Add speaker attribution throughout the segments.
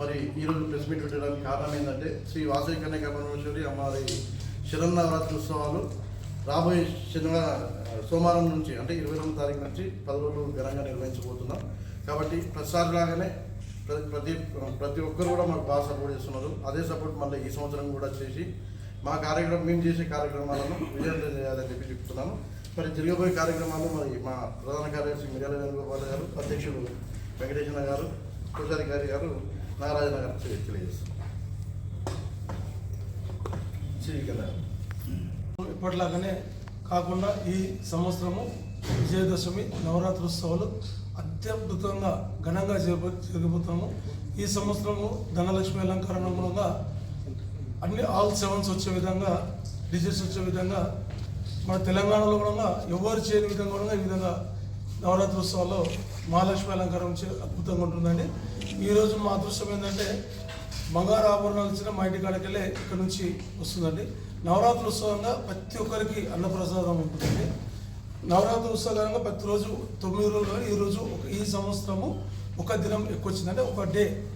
Speaker 1: మరి ఈరోజు press meet పెట్టడానికి కారణం ఏంటంటే శ్రీ వాసవి కన్యక పరమేశ్వరి అమ్మవారి శరన్నవరాత్రి ఉత్సవాలు. రాబోయే శనివారం సోమవారం నుంచి అంటే ఇరవై రెండు తారీఖు నుంచి పది రోజులు ఘనంగా నిర్వహించబోతున్నాం. కాబట్టి ప్రతిసారి లాగానే ప్రతి ప్రతి ప్రతి ఒక్కరు కూడా మాకు బాగా సపోర్ట్ చేస్తున్నారు. అదే సపోర్ట్ మళ్ళీ ఈ సంవత్సరం కూడా చేసి మా కార్యక్రమం మేము చేసే కార్యక్రమాలను విజయవంతం చేయాలని చెప్పి చెప్తున్నాను. మరి తిరగబోయే కార్యక్రమాలు మరి మా ప్రధాన కార్యదర్శి మిర్యాల వేణుగోపాల్ గారు అధ్యక్షుడు వెంకటేశ్వర గారు పూజారికారి గారు తెలి- తెలియజేస్తున్నాం
Speaker 2: ఇప్పటిలాగానే కాకుండా ఈ సంవత్సరము విజయదశమి నవరాత్రి ఉత్సవాలు అత్యద్భుతంగా ఘనంగా జరగ ఈ సంవత్సరము ధనలక్ష్మి అలంకరణ మూలంగా అన్ని ఆల్ సెవెన్స్ వచ్చే విధంగా డిజిట్స్ వచ్చే విధంగా మన తెలంగాణలో కూడా ఎవరు చేయని విధంగా కూడా ఈ విధంగా నవరాత్రోత్సవాల్లో మహాలక్ష్మి అలంకారం అద్భుతంగా ఉంటుందండి. ఈరోజు మా అదృష్టం ఏంటంటే బంగారు ఆభరణాలు ఇచ్చిన మా ఇంటి కాడికి వెళ్ళి ఇక్కడ నుంచి వస్తుందండి. నవరాత్రి ఉత్సవంగా ప్రతి ఒక్కరికి అన్నప్రసాదం ఉంటుందండి. నవరాత్రి ఉత్సవంగా ప్రతిరోజు తొమ్మిది రోజులు ఈరోజు ఒక- ఈ సంవత్సరము ఒక దినం ఎక్కువ వచ్చిందంటే ఒక డే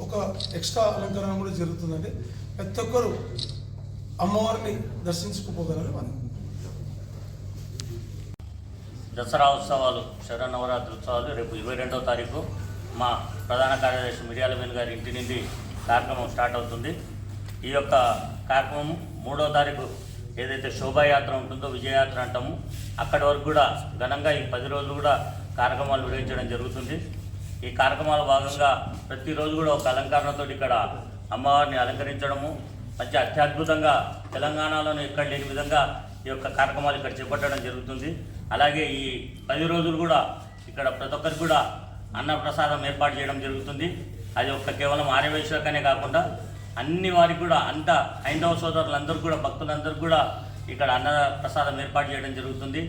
Speaker 2: ఒక ఎక్స్ట్రా అలంకరణ కూడా జరుగుతుందండి. ప్రతి ఒక్కరు అమ్మవారిని దర్శించుకుపోగలరు మనం.
Speaker 3: దసరా ఉత్సవాలు శరన్నవరాత్రి ఉత్సవాలు రేపు ఇరవై రెండవ తారీఖు మా ప్రధాన కార్యదర్శి మిర్యాల గారి ఇంటి నుండి కార్యక్రమం స్టార్ట్ అవుతుంది. ఈ యొక్క కార్యక్రమం మూడో తారీఖు ఏదైతే శోభాయాత్ర ఉంటుందో విజయయాత్ర అంటాము అక్కడి వరకు కూడా ఘనంగా ఈ పది రోజులు కూడా కార్యక్రమాలు నిర్వహించడం జరుగుతుంది. ఈ కార్యక్రమాల భాగంగా ప్రతిరోజు కూడా ఒక అలంకరణతో ఇక్కడ అమ్మవారిని అలంకరించడము మంచి అత్యద్భుతంగా తెలంగాణలోనే ఎక్కడ లేని విధంగా ఈ యొక్క కార్యక్రమాలు ఇక్కడ చేపట్టడం జరుగుతుంది. అలాగే ఈ పది రోజులు కూడా ఇక్కడ ప్రతి ఒక్కరికి కూడా అన్నప్రసాదం ఏర్పాటు చేయడం జరుగుతుంది. అది ఒక కేవలం ఆర్యవేశ్వరకనే కాకుండా అన్ని వారికి కూడా అంత హైందవ సోదరులందరూ కూడా భక్తులందరూ కూడా ఇక్కడ అన్న ప్రసాదం ఏర్పాటు చేయడం జరుగుతుంది.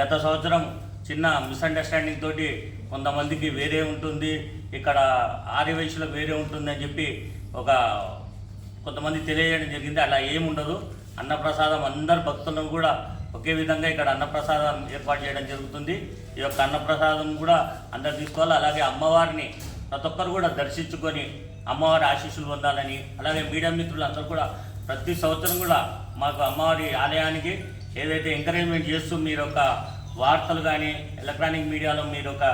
Speaker 3: గత సంవత్సరం చిన్న మిస్అండర్స్టాండింగ్ తోటి కొంతమందికి వేరే ఉంటుంది. ఇక్కడ ఆర్యవైశ్యులకు వేరే ఉంటుంది అని చెప్పి ఒక కొంతమంది తెలియజేయడం జరిగింది. అలా ఏముండదు. అన్నప్రసాదం అందరు భక్తులను కూడా ఒకే విధంగా ఇక్కడ అన్నప్రసాదం ఏర్పాటు చేయడం జరుగుతుంది. ఈ యొక్క అన్నప్రసాదం కూడా అందరు తీసుకోవాలి. అలాగే అమ్మవారిని ప్రతి ఒక్కరు కూడా దర్శించుకొని అమ్మవారి ఆశీస్సులు పొందాలని అలాగే మీడియా మిత్రులు అందరూ కూడా ప్రతి సంవత్సరం కూడా మాకు అమ్మవారి ఆలయానికి ఏదైతే ఎంకరేజ్మెంట్ చేస్తూ మీరు ఒక వార్తలు కానీ ఎలక్ట్రానిక్ మీడియాలో మీరు ఒక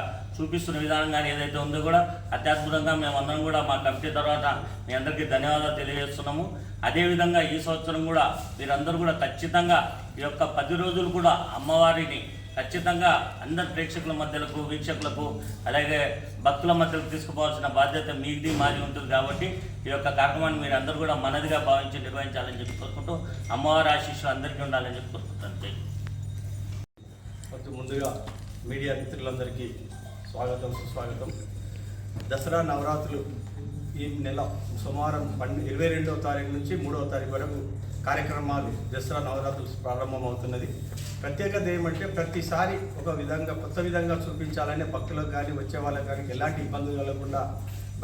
Speaker 3: చూపిస్తున్న విధానం కానీ ఏదైతే ఉందో కూడా అత్యద్భుతంగా మేమందరం కూడా మా కమిటీ తర్వాత మీ అందరికీ ధన్యవాదాలు తెలియజేస్తున్నాము. అదేవిధంగా ఈ సంవత్సరం కూడా మీరందరూ కూడా ఖచ్చితంగా ఈ యొక్క పది రోజులు కూడా అమ్మవారిని ఖచ్చితంగా అందరి ప్రేక్షకుల మధ్యలకు వీక్షకులకు అలాగే భక్తుల మధ్యకు తీసుకుపోవాల్సిన బాధ్యత మీది మాది ఉంటుంది కాబట్టి ఈ యొక్క కార్యక్రమాన్ని మీరు అందరూ కూడా మనదిగా భావించి నిర్వహించాలని చెప్పి కోరుకుంటూ అమ్మవారి ఆశీస్సులు అందరికీ ఉండాలని చెప్పి కోరుకుంటాను.
Speaker 4: కొంచెం ముందుగా మీడియా మిత్రులందరికీ స్వాగతం సుస్వాగతం. దసరా నవరాత్రులు ఈ నెల సుమారం పండు ఇరవై రెండవ తారీఖు నుంచి మూడవ తారీఖు వరకు కార్యక్రమాలు దసరా నవరాత్రులు ప్రారంభమవుతున్నది. ప్రత్యేకత ఏమంటే ప్రతిసారి ఒక విధంగా కొత్త విధంగా చూపించాలని భక్తులకు కానీ వచ్చే వాళ్ళకి కానీ ఎలాంటి ఇబ్బందులు కలగకుండా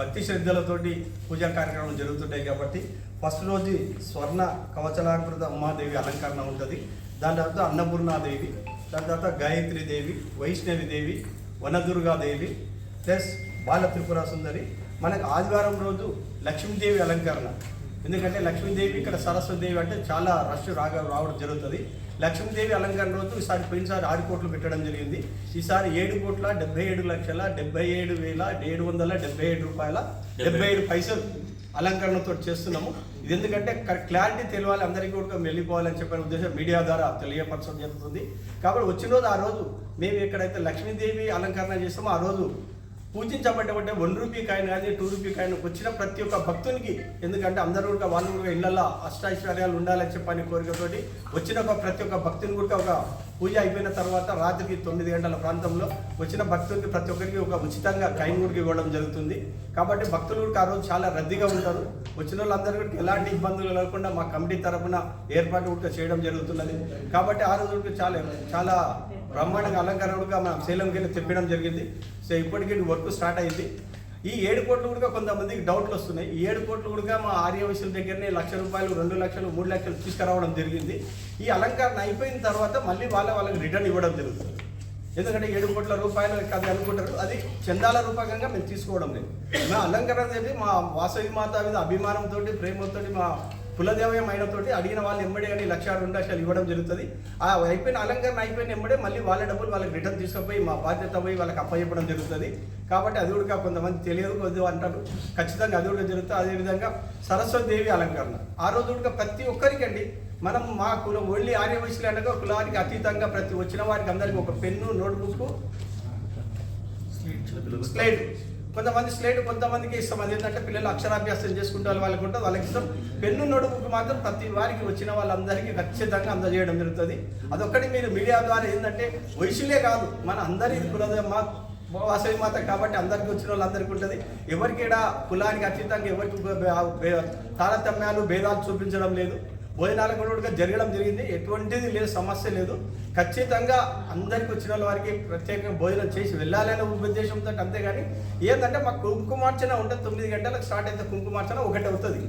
Speaker 4: భక్తి శ్రద్ధలతోటి పూజా కార్యక్రమాలు జరుగుతుంటాయి కాబట్టి ఫస్ట్ రోజు స్వర్ణ కవచలాకృత ఉమాదేవి అలంకరణ ఉంటుంది. దాని తర్వాత అన్నపూర్ణాదేవి దాని తర్వాత గాయత్రి దేవి వైష్ణవి దేవి వనదుర్గాదేవి ప్లస్ బాల త్రిపుర సుందరి. మనకు ఆదివారం రోజు లక్ష్మీదేవి అలంకరణ. ఎందుకంటే లక్ష్మీదేవి ఇక్కడ సరస్వతిదేవి అంటే చాలా రష్ రాగా రావడం జరుగుతుంది. లక్ష్మీదేవి అలంకరణ రోజు ఈసారి పోయినసారి ఆరు కోట్లు పెట్టడం జరిగింది. ఈసారి ఏడు కోట్ల డెబ్బై ఏడు లక్షల డెబ్బై ఏడు వేల ఏడు వందల డెబ్బై ఏడు రూపాయల డెబ్బై ఏడు పైసలు అలంకరణతో చేస్తున్నాము. ఇది ఎందుకంటే క్లారిటీ తెలియాలి అందరికీ కూడా వెళ్ళిపోవాలని చెప్పిన ఉద్దేశం మీడియా ద్వారా తెలియపరచడం జరుగుతుంది. కాబట్టి వచ్చిన రోజు ఆ రోజు మేము ఎక్కడైతే లక్ష్మీదేవి అలంకరణ చేస్తామో ఆ రోజు పూజించబడ్డబట్టే వన్ రూపీ కాయిన్ కానీ టూ రూపీ కాయిన్ వచ్చిన ప్రతి ఒక్క భక్తునికి. ఎందుకంటే అందరూ కూడా వాళ్ళు కూడా ఇళ్ళలో అష్టాశ్వర్యాలు ఉండాలని చెప్పని కోరికతోటి వచ్చిన ఒక ప్రతి ఒక్క భక్తుని కూడా ఒక పూజ అయిపోయిన తర్వాత రాత్రికి తొమ్మిది గంటల ప్రాంతంలో వచ్చిన భక్తులకి ప్రతి ఒక్కరికి ఒక ఉచితంగా కైన్ గుడికి ఇవ్వడం జరుగుతుంది. కాబట్టి భక్తులు కూడా ఆ రోజు చాలా రద్దీగా ఉంటారు. వచ్చిన వాళ్ళందరూ కూడా ఎలాంటి ఇబ్బందులు లేకుండా మా కమిటీ తరఫున ఏర్పాటు కూడా చేయడం జరుగుతున్నది. కాబట్టి ఆ రోజు కూడా చాలా చాలా బ్రహ్మాండంగా అలంకరణగా మనం శైలంకి వెళ్ళి చెప్పడం జరిగింది. సో ఇప్పటికీ వర్క్ స్టార్ట్ అయింది. ఈ ఏడు కోట్లు కూడా కొంతమందికి డౌట్లు వస్తున్నాయి. ఈ ఏడు కోట్లు కూడా మా ఆర్యవశుల దగ్గరనే లక్ష రూపాయలు రెండు లక్షలు మూడు లక్షలు తీసుకురావడం జరిగింది. ఈ అలంకరణ అయిపోయిన తర్వాత మళ్ళీ వాళ్ళ వాళ్ళకి రిటర్న్ ఇవ్వడం జరుగుతుంది. ఎందుకంటే ఏడు కోట్ల రూపాయలు అది అనుకుంటారు. అది చందాల రూపకంగా మేము తీసుకోవడం లేదు. మా అలంకరణ అనేది మా వాసవి మాత మీద అభిమానంతో ప్రేమతో మా కులదేవయం అయినతోటి అడిగిన వాళ్ళు ఎంబడే అని లక్ష రెండు లక్షలు ఇవ్వడం జరుగుతుంది. ఆ అయిపోయిన అలంకరణ అయిపోయిన ఎంబడే మళ్ళీ వాళ్ళ డబ్బులు వాళ్ళకి రిటర్న్ తీసుకుపోయి మా బాధ్యత పోయి వాళ్ళకి అప్పచెప్పడం జరుగుతుంది. కాబట్టి అది కూడా కొంతమంది తెలియదు కొద్ది అంటారు. ఖచ్చితంగా అది కూడా జరుగుతుంది. అదేవిధంగా సరస్వతి దేవి అలంకరణ. ఆ రోజు కూడా ప్రతి ఒక్కరికండి మనం మా కులం ఓన్లీ ఆర్య వయసులు అనగా కులానికి అతీతంగా ప్రతి వచ్చిన వారికి అందరికి ఒక పెన్ను నోట్బుక్ స్లేట్ కొంతమంది స్లేట్ కొంతమందికి ఇష్టం. అది ఏంటంటే పిల్లలు అక్షరాభ్యాసం చేసుకుంటారు వాళ్ళకి ఉంటుంది వాళ్ళకి ఇష్టం. పెన్ను నోట్బుక్ మాత్రం ప్రతి వారికి వచ్చిన వాళ్ళందరికీ ఖచ్చితంగా అందజేయడం జరుగుతుంది. అదొక్కటి మీరు మీడియా ద్వారా ఏంటంటే వయసులే కాదు మన అందరి కులదే వాసవి మాత కాబట్టి అందరికీ వచ్చిన వాళ్ళందరికీ ఉంటుంది. ఎవరికి కూడా కులానికి అతీతంగా ఎవరికి తారతమ్యాలు భేదాలు చూపించడం లేదు. భోజనాలు కూడా జరగడం జరిగింది. ఎటువంటిది లేదు సమస్య లేదు. ఖచ్చితంగా అందరికి వచ్చిన వాళ్ళ వారికి ప్రత్యేకంగా భోజనం చేసి వెళ్ళాలనే ఉద్దేశంతో అంతేగాని ఏంటంటే మాకు కుంకుమార్చన ఉంటుంది తొమ్మిది గంటలకు స్టార్ట్ అయితే కుంకుమార్చన ఒకటి అవుతుంది.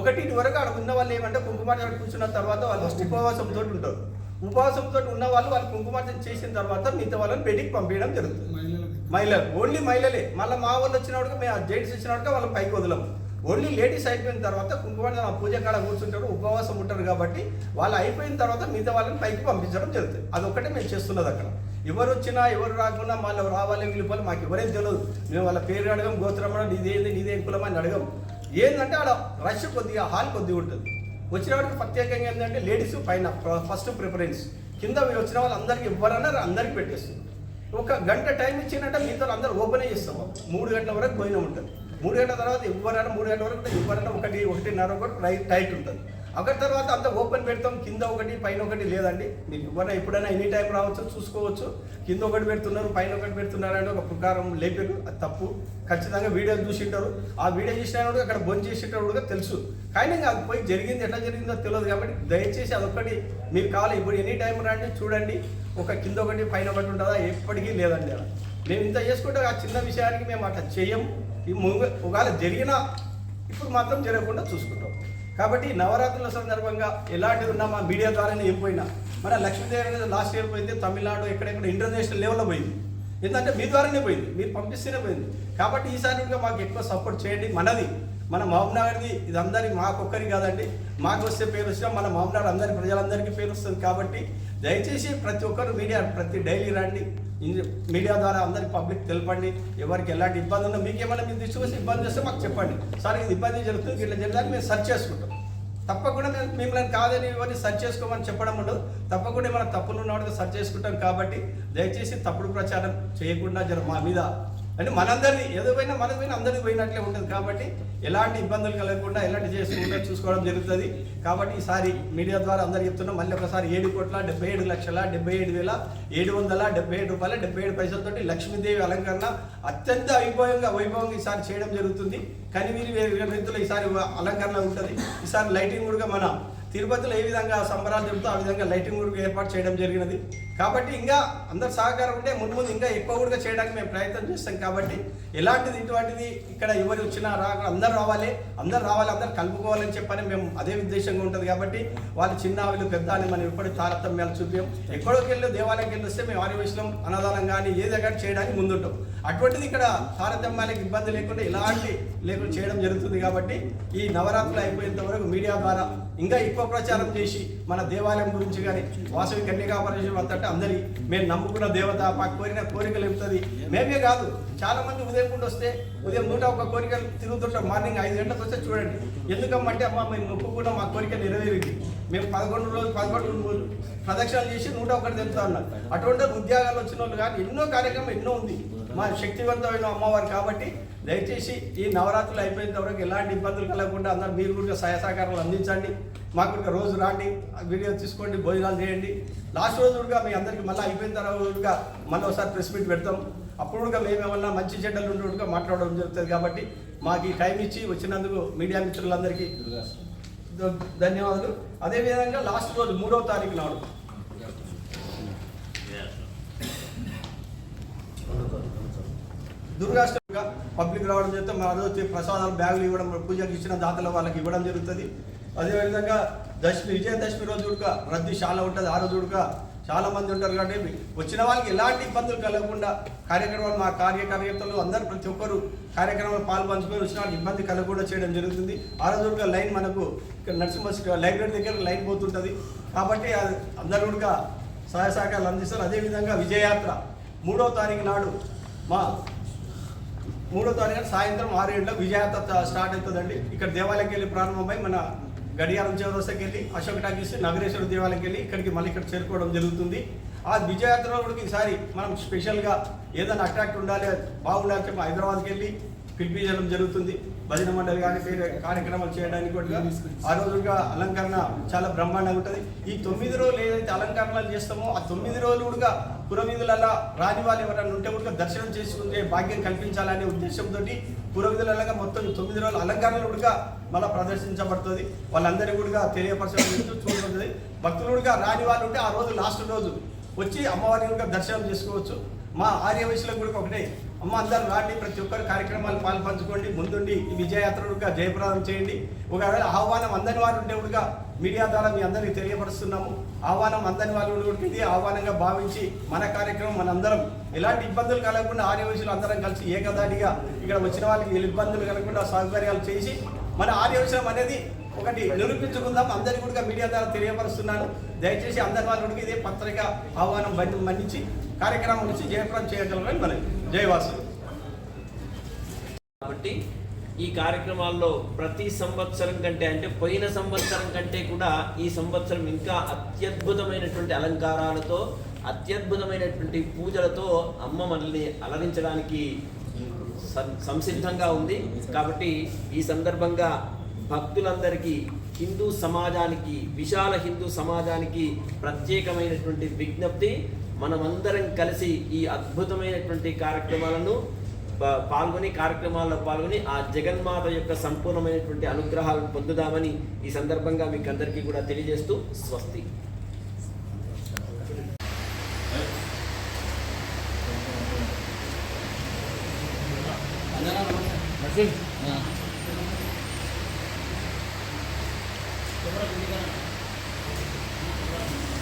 Speaker 4: ఒకటి వరకు అక్కడ ఉన్న వాళ్ళు ఏమంటే కుంకుమార్చన కూర్చున్న తర్వాత వాళ్ళు ఉపవాసంతో ఉంటారు. ఉపవాసంతో ఉన్న వాళ్ళు వాళ్ళు కుంకుమార్చన చేసిన తర్వాత మిగతా వాళ్ళని బయటికి పంపించడం జరుగుతుంది. మహిళలు ఓన్లీ మహిళలే. మళ్ళీ మా వాళ్ళు వచ్చినప్పుడు మేము జెంట్స్ వచ్చినప్పుడు వాళ్ళ పైకి వదలము. ఓన్లీ లేడీస్ అయిపోయిన తర్వాత కుంకుమ పూజ కాడ కూర్చుంటారు ఉపవాసం ఉంటారు కాబట్టి వాళ్ళు అయిపోయిన తర్వాత మిగతా వాళ్ళని పైకి పంపించడం జరుగుతుంది. అదొక్కటే మేము చేస్తున్నది అక్కడ. ఎవరు వచ్చినా ఎవరు రాకుండా వాళ్ళు రావాలి వీళ్ళు మాకు ఎవరేం తెలియదు మేము వాళ్ళ పేరు అడగం గోత్రం అడగం నీదేంది నీదేం కులం అని అడగం. ఏంటంటే ఆడ రష్ కొద్దిగా హాల్ కొద్దిగా ఉంటుంది. వచ్చిన వాడికి ప్రత్యేకంగా ఏంటంటే లేడీస్ పైన ఫస్ట్ ప్రిఫరెన్స్. కింద వచ్చిన వచ్చిన వాళ్ళందరికీ ఇవ్వరన్నారు అందరికి పెట్టేస్తుంది. ఒక గంట టైం ఇచ్చినట్టే మీతో అందరూ ఓపెన్ చేస్తాం. మూడు గంటల వరకు పోయిన ఉంటుంది. మూడు గంటల తర్వాత ఇవ్వరన్నా మూడు గంటల వరకు ఇవ్వరన్నా ఒకటి ఒకటిన్నర ఒకటి టైట్ ఉంటుంది. ఒకటి తర్వాత అంత ఓపెన్ పెడతాం కింద ఒకటి పైన ఒకటి లేదండి. మీరు ఎవరైనా ఎప్పుడైనా ఎనీ టైం రావచ్చు చూసుకోవచ్చు. కింద ఒకటి పెడుతున్నారు పైన ఒకటి పెడుతున్నారు అంటే ఒక ప్రకారం లేపారు అది తప్పు. ఖచ్చితంగా వీడియోలు చూసింటారు. ఆ వీడియో చూసిన కూడా అక్కడ బంద్ చేసేటప్పుడు తెలుసు. కానీ ఇంకా అది పోయి జరిగింది ఎట్లా జరిగిందో తెలియదు కాబట్టి దయచేసి అదొకటి మీరు కావాలి. ఇప్పుడు ఎనీ టైం రండి చూడండి. ఒక కింద ఒకటి పైన ఒకటి ఉంటుందా? ఎప్పటికీ లేదండి అలా. మేము ఇంత చేసుకుంటే ఆ చిన్న విషయానికి మేము అట్లా చేయము ఈ ఒకవేళ జరిగినా ఇప్పుడు మాత్రం జరగకుండా చూసుకుంటాం. కాబట్టి నవరాత్రుల సందర్భంగా ఎలాంటిది ఉన్నా మా మీడియా ద్వారానే ఏం పోయినా మన లక్ష్మీదేవి అనేది లాస్ట్ ఇయర్ పోయింది తమిళనాడు ఎక్కడెక్కడ ఇంటర్నేషనల్ లెవెల్లో పోయింది. ఎందుకంటే మీ ద్వారానే పోయింది మీరు పంపిస్తేనే పోయింది. కాబట్టి ఈసారి ఇంకా మాకు ఎక్కువ సపోర్ట్ చేయండి మనది. మన మహబూబ్నగర్ది ఇది అందరి మాకొక్కరి కాదండి. మాకు వస్తే పేరు వచ్చినా మన మహబూబ్నగర్ అందరి ప్రజలందరికీ పేరు వస్తుంది కాబట్టి దయచేసి ప్రతి ఒక్కరు మీడియా ప్రతి డైలీ రండి. మీడియా ద్వారా అందరికి పబ్లిక్ తెలపండి. ఎవరికి ఎలాంటి ఇబ్బంది ఉన్నా మీకు ఏమైనా మీరు తీసుకొచ్చి ఇబ్బంది వస్తే మాకు చెప్పండి. సార్ ఇది ఇబ్బంది జరుగుతుంది ఇట్లా జరగడానికి మేము సర్చ్ చేసుకుంటాం. తప్పకుండా మేము మిమ్మల్ని కాదని ఇవన్నీ సర్చ్ చేసుకోమని చెప్పడం ఉండదు. తప్పకుండా ఏమైనా తప్పులు ఉన్నవాడికి సర్చ్ చేసుకుంటాం కాబట్టి దయచేసి తప్పుడు ప్రచారం చేయకుండా జర మా మీద అంటే మనందరినీ ఏదో పోయినా మనది పోయినా అందరికి పోయినట్లే ఉంటుంది కాబట్టి ఎలాంటి ఇబ్బందులు కలగకుండా ఎలాంటి చేసుకుంటే చూసుకోవడం జరుగుతుంది కాబట్టి ఈసారి మీడియా ద్వారా అందరు చెప్తున్నాం మళ్ళీ ఒకసారి ఏడు కోట్ల డెబ్బై ఏడు లక్షల డెబ్బై ఏడు వేల ఏడు వందల డెబ్బై ఏడు రూపాయల డెబ్బై ఏడు పైసలతోటి లక్ష్మీదేవి అలంకరణ అత్యంత వైభవంగా వైభవంగా ఈసారి చేయడం జరుగుతుంది కానీ వీరి రైతులు ఈసారి అలంకరణ ఉంటుంది ఈసారి లైటింగ్ కూడా మన తిరుపతిలో ఏ విధంగా సంబరాలు చెబుతూ ఆ విధంగా లైటింగ్ కూడా ఏర్పాటు చేయడం జరిగినది. కాబట్టి ఇంకా అందరు సహకారం ఉంటే ముందు ముందు ఇంకా ఎక్కువ కూడా చేయడానికి మేము ప్రయత్నం చేస్తాం. కాబట్టి ఎలాంటిది ఇటువంటిది ఇక్కడ ఎవరు వచ్చినా రా అందరు రావాలి. అందరు రావాలి అందరు కలుపుకోవాలని చెప్పని మేము అదే ఉద్దేశంగా ఉంటుంది. కాబట్టి వాళ్ళు చిన్న వీళ్ళు పెద్ద అని మనం ఎప్పుడు తారతమ్యాలు చూపాం ఎక్కడికి వెళ్ళి దేవాలయంకి వెళ్ళి వస్తే మేము ఆర్యవేశం అన్నదానం కానీ ఏ దగ్గర చేయడానికి ముందుంటాం. అటువంటిది ఇక్కడ తారతమ్యాలకు ఇబ్బంది లేకుండా ఇలాంటి లేకుండా చేయడం జరుగుతుంది. కాబట్టి ఈ నవరాత్రులు అయిపోయేంత వరకు మీడియా ద్వారా ఇంకా ఎక్కువ ప్రచారం చేసి మన దేవాలయం గురించి కానీ వాసవి కన్యకాపరేషన్ అంతటా అందరి మేము నమ్ముకున్న దేవత మాకు కోరిన కోరికలు చెప్తుంది మేమే కాదు. చాలా మంది ఉదయం పూట వస్తే ఉదయం నూట ఒక కోరికలు తిరుగుతుంటాం మార్నింగ్ ఐదు గంటలకు వస్తే చూడండి. ఎందుకమ్మంటే అమ్మ మేము మొక్కుకున్న మా కోరిక నెరవేరింది. మేము పదకొండు రోజులు పదకొండు రోజులు ప్రదక్షిణలు చేసి నూట ఒకటి తెలుపుతా ఉన్నాం. అటువంటి ఉద్యోగాలు వచ్చిన వాళ్ళు కానీ ఎన్నో కార్యక్రమం ఎన్నో ఉంది. మా శక్తివంతమైన అమ్మవారు కాబట్టి దయచేసి ఈ నవరాత్రులు అయిపోయిన వరకు ఎలాంటి ఇబ్బందులు కలగకుండా అందరూ మీరు కూడా సహాయ సహకారాలు అందించండి. మాకు రోజు రాండి వీడియో తీసుకోండి భోజనాలు చేయండి. లాస్ట్ రోజు కూడా మీ అందరికీ మళ్ళీ అయిపోయిన తర్వాత మళ్ళీ ఒకసారి ప్రెస్ మీట్ పెడతాం. అప్పుడు కూడా మేము ఏమన్నా మంచి చెడ్డలు ఉండి మాట్లాడడం జరుగుతుంది కాబట్టి మాకు ఈ టైం ఇచ్చి వచ్చినందుకు మీడియా మిత్రులందరికీ ధన్యవాదాలు. అదేవిధంగా లాస్ట్ రోజు మూడవ తారీఖు నాడు దుర్గాష్టంగా పబ్లిక్ రావడం చేస్తే మన రోజు ప్రసాదాలు బ్యాగులు ఇవ్వడం పూజకు ఇచ్చిన దాతల వాళ్ళకి ఇవ్వడం జరుగుతుంది. అదేవిధంగా దశమి విజయదశమి రోజు కూడా రద్దీ చాలా ఉంటుంది. ఆ రోజు కూడా చాలా మంది ఉంటారు కాబట్టి వచ్చిన వాళ్ళకి ఎలాంటి ఇబ్బందులు కలగకుండా కార్యక్రమాలు మా కార్యకర్తలు అందరూ ప్రతి ఒక్కరు కార్యక్రమాలు పాల్పంచుకొని వచ్చిన వాళ్ళకి ఇబ్బంది కలగకుండా చేయడం జరుగుతుంది. ఆ రోజు కూడా లైన్ మనకు ఇక్కడ నరసింహ లైబ్రరీ దగ్గర లైన్ పోతుంటుంది. కాబట్టి అది అందరూ కూడా సహాయ సహకారాలు అందిస్తారు. అదేవిధంగా విజయయాత్ర మూడో తారీఖు నాడు మా మూడో తారీఖు సాయంత్రం ఆరు ఏళ్ళలో విజయాత స్టార్ట్ అవుతుందండి. ఇక్కడ దేవాలయంకి వెళ్ళి ప్రారంభమై మన గడియారం చౌరస్తకి వెళ్ళి అశోక్ టాకీస్ నగరేశ్వర దేవాలయంకి వెళ్ళి ఇక్కడికి మళ్ళీ ఇక్కడ చేరుకోవడం జరుగుతుంది. ఆ విజయాత్రలో కూడా ఈసారి మనం స్పెషల్గా ఏదైనా అట్రాక్ట్ ఉండాలి బాగుండాలి చెప్పి హైదరాబాద్కి వెళ్ళి పిలిపించడం జరుగుతుంది. భజన మండలి కానీ కార్యక్రమాలు చేయడానికి కూడా ఆ రోజుగా అలంకరణ చాలా బ్రహ్మాండంగా ఉంటుంది. ఈ తొమ్మిది రోజులు ఏదైతే అలంకరణలు చేస్తామో ఆ తొమ్మిది రోజులు కూడా పురవీధులలో రాని వాళ్ళు ఎవరైనా ఉంటే కూడా దర్శనం చేసుకుంటే భాగ్యం కల్పించాలనే ఉద్దేశంతో పురవీధులలో మొత్తం తొమ్మిది రోజులు అలంకరణలు కూడా మళ్ళీ ప్రదర్శించబడుతుంది. వాళ్ళందరికీ కూడా తెలియపరచడం భక్తులు కూడా రాని వాళ్ళు ఉంటే ఆ రోజు లాస్ట్ రోజు వచ్చి అమ్మవారిని కూడా దర్శనం చేసుకోవచ్చు. మా ఆర్య వయసులో కూడా ఒకటే అమ్మ అందరూ రాండి ప్రతి ఒక్కరు కార్యక్రమాలు పాల్పంచుకోండి ముందుండి ఈ విజయయాత్రలుగా జయప్రదం చేయండి. ఒకవేళ ఆహ్వానం అందని వారు ఉంటే కూడా మీడియా ద్వారా మీ అందరికీ తెలియపరుస్తున్నాము. ఆహ్వానం అందని వాళ్ళు కూడా ఇది ఆహ్వానంగా భావించి మన కార్యక్రమం మనందరం ఎలాంటి ఇబ్బందులు కలగకుండా ఆర్యవశులు అందరం కలిసి ఏకదాటిగా ఇక్కడ వచ్చిన వాళ్ళకి ఇబ్బందులు కలగకుండా సౌకర్యాలు చేసి మన ఆర్యవశం అనేది ఒకటి నిరూపించుకుందాం. అందరి కూడా మీడియా ద్వారా తెలియపరుస్తున్నాను. దయచేసి అందరి వాళ్ళు ఇదే పత్రిక ఆహ్వానం బండి మన్నించి కార్యక్రమం నుంచి జయప్రదం చేయగలరని మనం
Speaker 5: కాబట్టి ఈ కార్యక్రమాల్లో ప్రతి సంవత్సరం కంటే అంటే పోయిన సంవత్సరం కంటే కూడా ఈ సంవత్సరం ఇంకా అత్యద్భుతమైనటువంటి అలంకారాలతో అత్యద్భుతమైనటువంటి పూజలతో అమ్మ మనల్ని అలరించడానికి సం- సంసిద్ధంగా ఉంది. కాబట్టి ఈ సందర్భంగా భక్తులందరికీ హిందూ సమాజానికి విశాల హిందూ సమాజానికి ప్రత్యేకమైనటువంటి విజ్ఞప్తి. మనమందరం కలిసి ఈ అద్భుతమైనటువంటి కార్యక్రమాలను పాల్గొని కార్యక్రమాల్లో పాల్గొని ఆ జగన్మాత యొక్క సంపూర్ణమైనటువంటి అనుగ్రహాలను పొందుదామని ఈ సందర్భంగా మీకు అందరికీ కూడా తెలియజేస్తూ స్వస్తి.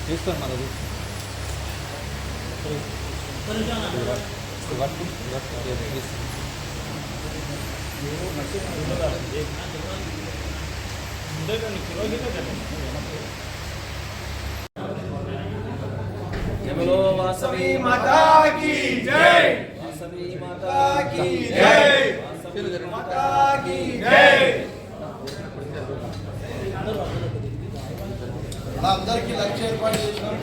Speaker 6: తీసుకోండి మనది
Speaker 5: జమలో వాసవి
Speaker 4: మాతా కీ జై
Speaker 5: వాసవి మాతా
Speaker 4: కీ జై మాతా కీ జై
Speaker 1: మన అందరికీ లక్ష్య ఏర్పాటు చేసినాం